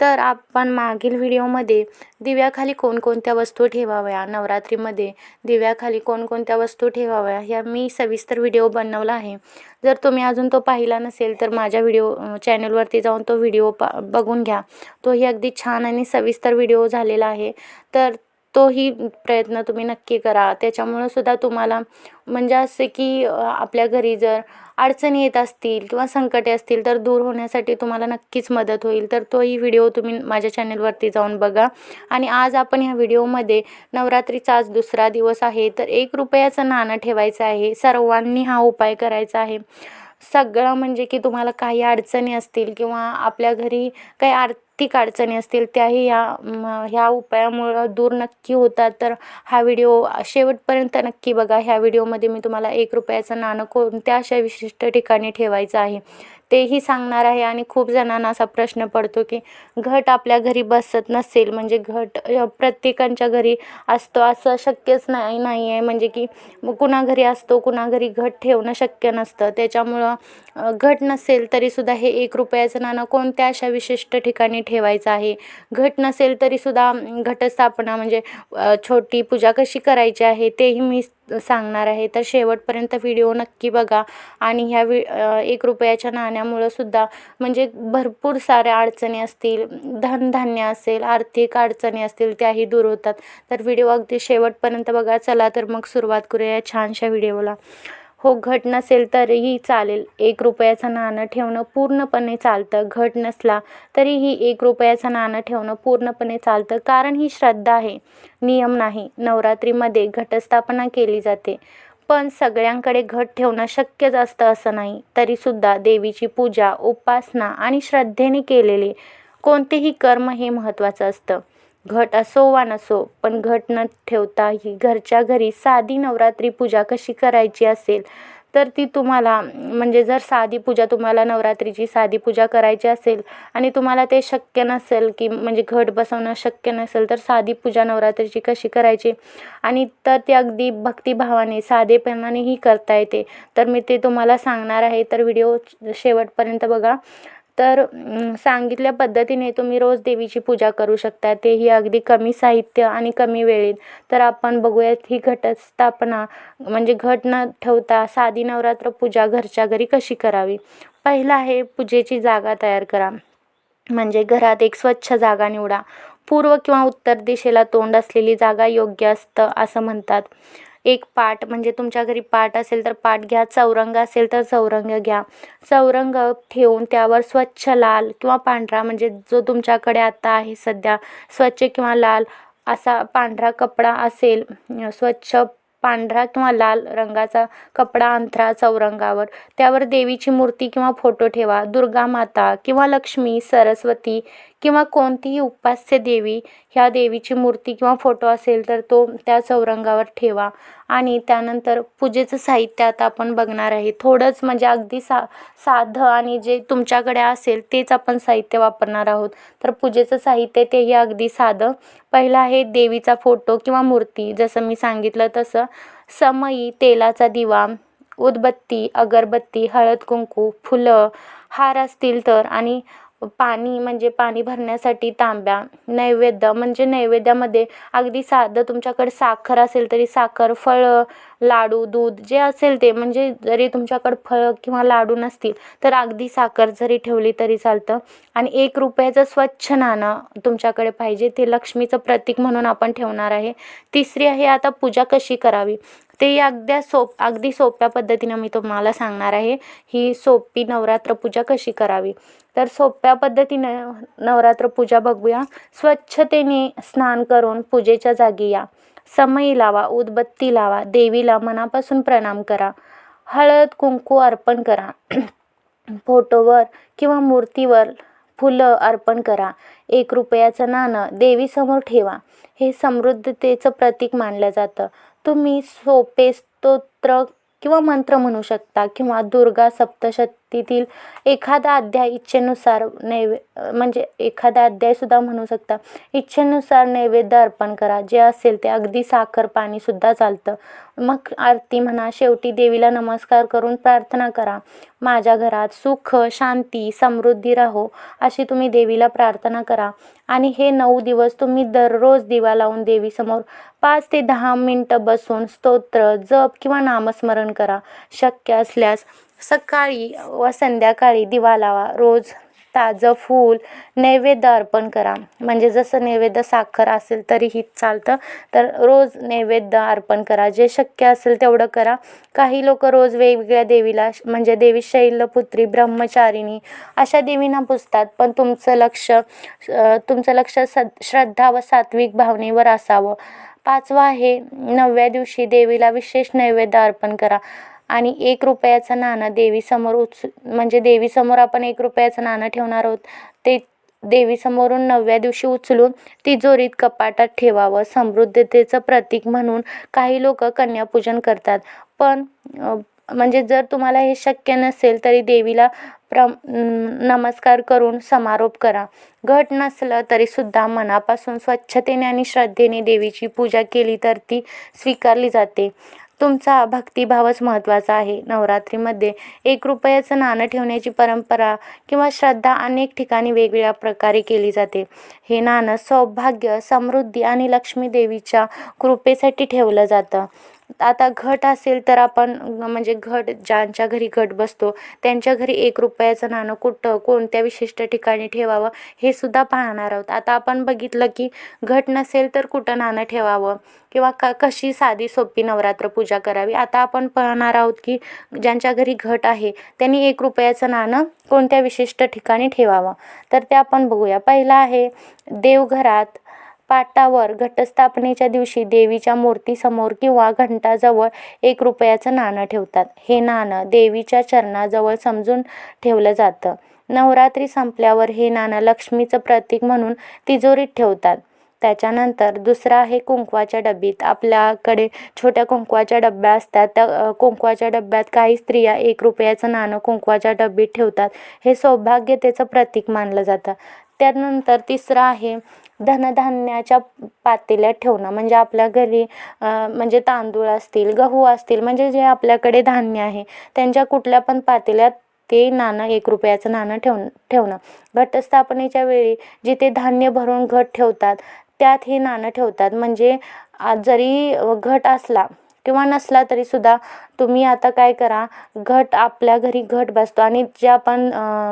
तर आपण मागील व्हिडिओमध्ये दिव्याखाली कोणकोणत्या वस्तू ठेवाव्या नवरात्रीमध्ये दिव्याखाली कोणकोणत्या वस्तू ठेवाव्या ह्या मी सविस्तर व्हिडिओ बनवला आहे. जर तुम्ही अजून तो पाहिला नसेल तर माझ्या व्हिडिओ चॅनलवरती जाऊन तो व्हिडिओ पा बघून घ्या. तोही अगदी छान आणि सविस्तर व्हिडिओ झालेला आहे. तर तोही प्रयत्न तुम्ही नक्की करा. त्याच्यामुळं सुद्धा तुम्हाला म्हणजे असे की आपल्या घरी जर अडचणी येत असतील किंवा संकटे असतील तर दूर होण्यासाठी तुम्हाला नक्कीच मदत होईल. तर तोही व्हिडिओ तुम्ही माझ्या चॅनलवरती जाऊन बघा. आणि आज आपण ह्या व्हिडिओमध्ये नवरात्रीचा आज दुसरा दिवस आहे. तर एक रुपयाचं नाणं ठेवायचं आहे. सर्वांनी हा उपाय करायचा आहे. सगळं म्हणजे की तुम्हाला काही अडचणी असतील किंवा आपल्या घरी काही आर्थिक अडचणी असतील त्याही ह्या ह्या उपायामुळं दूर नक्की होतात. तर हा व्हिडिओ शेवटपर्यंत नक्की बघा. ह्या व्हिडिओमध्ये मी तुम्हाला एक रुपयाचं नाणं कोणत्या अशा विशिष्ट ठिकाणी ठेवायचं आहे? तेही सांगणार आहे आणि खूप जणांना असा प्रश्न पडतो की घट आपल्या घरी बसत नसेल म्हणजे घट प्रत्येकांच्या घरी असतो असं शक्यच नाही नाही आहे म्हणजे की कुणा घरी असतो कुणा घरी घट ठेवणं शक्य नसतं. त्याच्यामुळं घट नसेल तरीसुद्धा हे एक रुपयाचं नाणं कोणत्या अशा विशिष्ट ठिकाणी ठेवायचं आहे? घट नसेल तरीसुद्धा घटस्थापना म्हणजे छोटी पूजा कशी करायची आहे तेही मी सांगणार आहे. तर शेवटपर्यंत व्हिडिओ नक्की बघा. आणि ह्या वि एक रुपयाच्या नाण्यामुळं सुद्धा म्हणजे भरपूर साऱ्या अडचणी असतील. धनधान्य असेल आर्थिक अडचणी असतील त्याही दूर होतात. तर व्हिडिओ अगदी शेवटपर्यंत बघा. चला तर मग सुरुवात करूया छानशा व्हिडिओला हो घट नसेल तरीही चालेल. एक रुपयाचं नाणं ठेवणं पूर्णपणे चालतं. घट नसला तरीही एक रुपयाचं नाणं ठेवणं पूर्णपणे चालतं. कारण ही श्रद्धा आहे. नियम नाही. नवरात्रीमध्ये घटस्थापना केली जाते. पण सगळ्यांकडे घट ठेवणं शक्यच असतं असं नाही. तरीसुद्धा देवीची पूजा उपासना आणि श्रद्धेने केलेले कोणतेही कर्म हे महत्त्वाचं असतं. घट असो वा नसो पण घट न ठेवता ही घरच्या घरी साधी नवरात्री पूजा कशी करायची असेल तर ती तुम्हाला म्हणजे जर साधी पूजा तुम्हाला नवरात्रीची साधी पूजा करायची असेल आणि तुम्हाला ते शक्य नसेल की म्हणजे घट बसवणं शक्य नसेल तर साधी पूजा नवरात्रीची कशी करायची? आणि तर ती अगदी भक्तिभावाने साधेपणानेही करता येते. तर मी ते तुम्हाला सांगणार आहे. तर व्हिडिओ शेवटपर्यंत बघा. तर सांगितल्या पद्धतीने तुम्ही रोज देवीची पूजा करू शकता. तेही अगदी कमी साहित्य आणि कमी वेळेत. तर आपण बघूयात ही घटस्थापना म्हणजे घट न ठेवता साधी नवरात्र पूजा घरच्या घरी कशी करावी? पहिलं आहे पूजेची जागा तयार करा. म्हणजे घरात एक स्वच्छ जागा निवडा. पूर्व किंवा उत्तर दिशेला तोंड असलेली जागा योग्य असतं असं म्हणतात. एक पाट म्हणजे तुमच्या घरी पाट असेल तर पाट घ्या चौरंग असेल तर चौरंग घ्या. चौरंग ठेवून त्यावर स्वच्छ लाल किंवा पांढरा म्हणजे जो तुमच्याकडे आता आहे सध्या स्वच्छ किंवा लाल असा पांढरा कपडा असेल स्वच्छ पांढरा किंवा लाल रंगाचा कपडा अंथरा चौरंगावर. त्यावर देवीची मूर्ती किंवा फोटो ठेवा. दुर्गा माता किंवा लक्ष्मी सरस्वती किंवा कोणतीही उपास्य देवी ह्या देवीची मूर्ती किंवा फोटो असेल तर तो त्या चौरंगावर ठेवा. आणि त्यानंतर पूजेचं साहित्य आता आपण बघणार आहे. थोडंच म्हणजे अगदी सा साधं आणि जे तुमच्याकडे असेल तेच आपण साहित्य वापरणार आहोत. तर पूजेचं साहित्य तेही अगदी साधं. पहिलं आहे देवीचा फोटो किंवा मूर्ती. जसं मी सांगितलं तसं समई तेलाचा दिवा उदबत्ती अगरबत्ती हळद कुंकू फुलं हार असतील तर आणि पाणी म्हणजे पाणी भरण्यासाठी तांब्या नैवेद्य म्हणजे नैवेद्यामध्ये अगदी साधं तुमच्याकडे साखर असेल तरी साखर फळं लाडू दूध जे असेल ते म्हणजे जरी तुमच्याकडं फळं किंवा लाडू नसतील तर अगदी साखर जरी ठेवली तरी चालतं. आणि एक रुपयाचं स्वच्छ नाणं तुमच्याकडे पाहिजे ते लक्ष्मीचं प्रतीक म्हणून आपण ठेवणार आहे. तिसरी आहे आता पूजा कशी करावी? ते अगद्या सोप अगदी सोप्या पद्धतीनं मी तुम्हाला सांगणार आहे. ही सोपी नवरात्र पूजा कशी करावी? तर सोप्या पद्धतीनं नवरात्र पूजा बघूया. स्वच्छतेने स्नान करून पूजेच्या जागी या. समयी लावा उदबत्ती लावा देवीला मनापासून प्रणाम करा. हळद कुंकू अर्पण करा. फोटोवर किंवा मूर्तीवर फुलं अर्पण करा. एक रुपयाचं नाणं देवीसमोर ठेवा. हे समृद्धतेचं प्रतीक मानलं जातं. तुम्ही सोपे स्तोत्र किंवा मंत्र म्हणू शकता किंवा दुर्गा सप्तशत भक्तीतील एखादा अध्याय इच्छेनुसार नैवे म्हणजे एखादा अध्यायसुद्धा म्हणू शकता. इच्छेनुसार नैवेद्य अर्पण करा. जे असेल ते अगदी साखर पाणीसुद्धा चालतं. मग आरती म्हणा शेवटी देवीला नमस्कार करून प्रार्थना करा. माझ्या घरात सुख शांती समृद्धी राहो अशी तुम्ही देवीला प्रार्थना करा. आणि हे नऊ दिवस तुम्ही दररोज दिवा लावून देवीसमोर पाच ते दहा मिनटं बसून स्तोत्र जप किंवा नामस्मरण करा. शक्य असल्यास सकाळी व संध्याकाळी दिवा लावा. रोज ताजं फूल नैवेद्य अर्पण करा. म्हणजे जसं नैवेद्य साखर असेल तरीही चालतं. तर रोज नैवेद्य अर्पण करा. जे शक्य असेल तेवढं करा. काही लोक रोज वेगवेगळ्या देवीला म्हणजे देवी शैलपुत्री ब्रह्मचारिणी अशा देवींना पुजतात. पण तुमचं लक्ष तुमचं लक्ष सद श्रद्धा व सात्विक भावनेवर असावं. पाचवा आहे नवव्या दिवशी देवीला विशेष नैवेद्य अर्पण करा. आणि एक रुपयाचं नाणं देवीसमोर उच म्हणजे देवीसमोर आपण एक रुपयाचं नाणं ठेवणार आहोत ते देवीसमोरून नवव्या दिवशी उचलून तिजोरीत कपाटात ठेवावं समृद्धतेचं प्रतीक म्हणून काही लोक कन्यापूजन करतात. पण म्हणजे जर तुम्हाला हे शक्य नसेल तरी देवीला प्र नमस्कार करून समारोप करा. घट नसलं तरीसुद्धा मनापासून स्वच्छतेने आणि श्रद्धेने देवीची पूजा केली तर ती स्वीकारली जाते. तुमचा भक्तिभावच महत्त्वाचा आहे. नवरात्रीमध्ये एक रुपयाचं नाणं ठेवण्याची परंपरा किंवा श्रद्धा अनेक ठिकाणी वेगवेगळ्या प्रकारे केली जाते. हे नाणं सौभाग्य समृद्धी आणि लक्ष्मी देवीच्या कृपेसाठी ठेवलं जातं. आता घट असेल तर आपण म्हणजे घट ज्यांच्या घरी घट बसतो त्यांच्या घरी एक रुपयाचं नाणं कुठं कोणत्या विशिष्ट ठिकाणी ठेवावं हे सुद्धा पाहणार आहोत. आता आपण बघितलं की घट नसेल तर कुठं नाणं ठेवावं किंवा क कशी साधी सोपी नवरात्र पूजा करावी. आता आपण पाहणार आहोत की ज्यांच्या घरी घट आहे त्यांनी एक रुपयाचं नाणं कोणत्या विशिष्ट ठिकाणी ठेवावं. तर ते आपण बघूया. पहिलं आहे देवघरात पाटावर घटस्थापनेच्या दिवशी देवीच्या मूर्तीसमोर किंवा घंटाजवळ एक रुपयाचं नाणं ठेवतात. हे नाणं देवीच्या चरणाजवळ समजून ठेवलं जातं. नवरात्री संपल्यावर हे नाणं लक्ष्मीचं प्रतीक म्हणून तिजोरीत ठेवतात. त्याच्यानंतर दुसरं आहे कुंकवाच्या डबीत आपल्याकडे छोट्या कुंकवाच्या डब्या असतात. त्या कुंकवाच्या डब्यात काही स्त्रिया एक रुपयाचं नाणं कुंकवाच्या डबीत ठेवतात. हे सौभाग्यतेचं प्रतीक मानलं जातं. त्यानंतर तिसरं आहे धनधान्याच्या पातेल्यात ठेवणं. म्हणजे आपल्या घरी म्हणजे तांदूळ असतील गहू असतील म्हणजे जे आपल्याकडे धान्य आहे त्यांच्या कुठल्या पण पातेल्यात ते नाणं एक रुपयाचं नाणं ठेव ठेवणं. घटस्थापनेच्या वेळी जिथे धान्य भरून घट ठेवतात त्यात हे नाणं ठेवतात. म्हणजे आज जरी घट असला किंवा नसला तरी सुद्धा तुम्ही आता काय करा घट आपल्या घरी घट बसतो. आणि जे आपण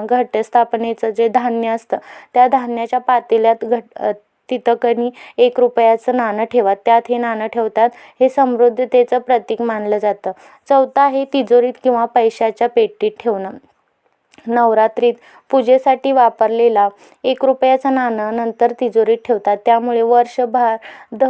घट घटस्थापनेचं जे धान्य असतं त्या धान्याच्या पातेल्यात घट तिथं कणी एक रुपयाचं नाणं ठेवा. त्यात हे नाणं ठेवतात हे समृद्धतेचं प्रतीक मानलं जातं. चौथा आहे तिजोरीत किंवा पैशाच्या पेटीत ठेवणं. नवरात्रीत पूजेसाठी वापरलेला एक रुपयाचं नाणं नंतर तिजोरीत ठेवतात. त्यामुळे वर्षभर ध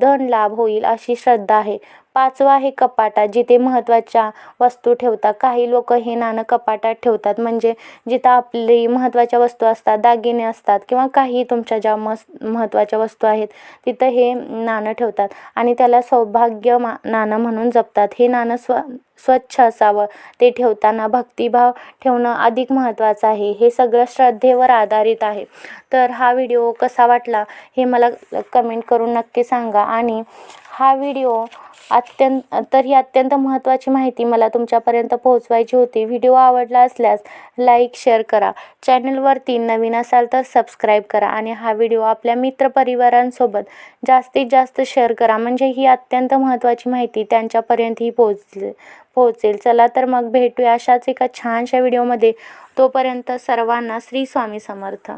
धन लाभ होईल अशी श्रद्धा आहे. पाचवा आहे कपाटा जिथे महत्त्वाच्या वस्तू ठेवतात. काही लोक हे नाणं कपाटात ठेवतात म्हणजे जिथं आपली महत्त्वाच्या वस्तू असतात दागिने असतात किंवा काही तुमच्या ज्या मस महत्त्वाच्या वस्तू आहेत तिथं हे नाणं ठेवतात आणि त्याला सौभाग्य मा नाणं म्हणून जपतात. हे नाणं स्व स्वच्छ असावं. ते ठेवताना भक्तिभाव ठेवणं अधिक महत्त्वाचं आहे. हे सगळं श्रद्धेवर आधारित आहे. तर हा व्हिडिओ कसा वाटला हे मला कमेंट करून नक्की सांगा आणि हा व्हिडिओ अत्यंत तर ही अत्यंत महत्त्वाची माहिती मला तुमच्यापर्यंत पोहोचवायची होती. व्हिडिओ आवडला असल्यास लाईक शेअर करा. चॅनलवरती नवीन असाल तर सबस्क्राईब करा आणि हा व्हिडिओ आपल्या मित्रपरिवारांसोबत जास्तीत जास्त शेअर करा. म्हणजे ही अत्यंत महत्त्वाची माहिती त्यांच्यापर्यंतही पोहोचले पोहोचेल. चला तर मग भेटूया अशाच एका छानशा व्हिडिओमध्ये तोपर्यंत सर्वांना श्री स्वामी समर्थ.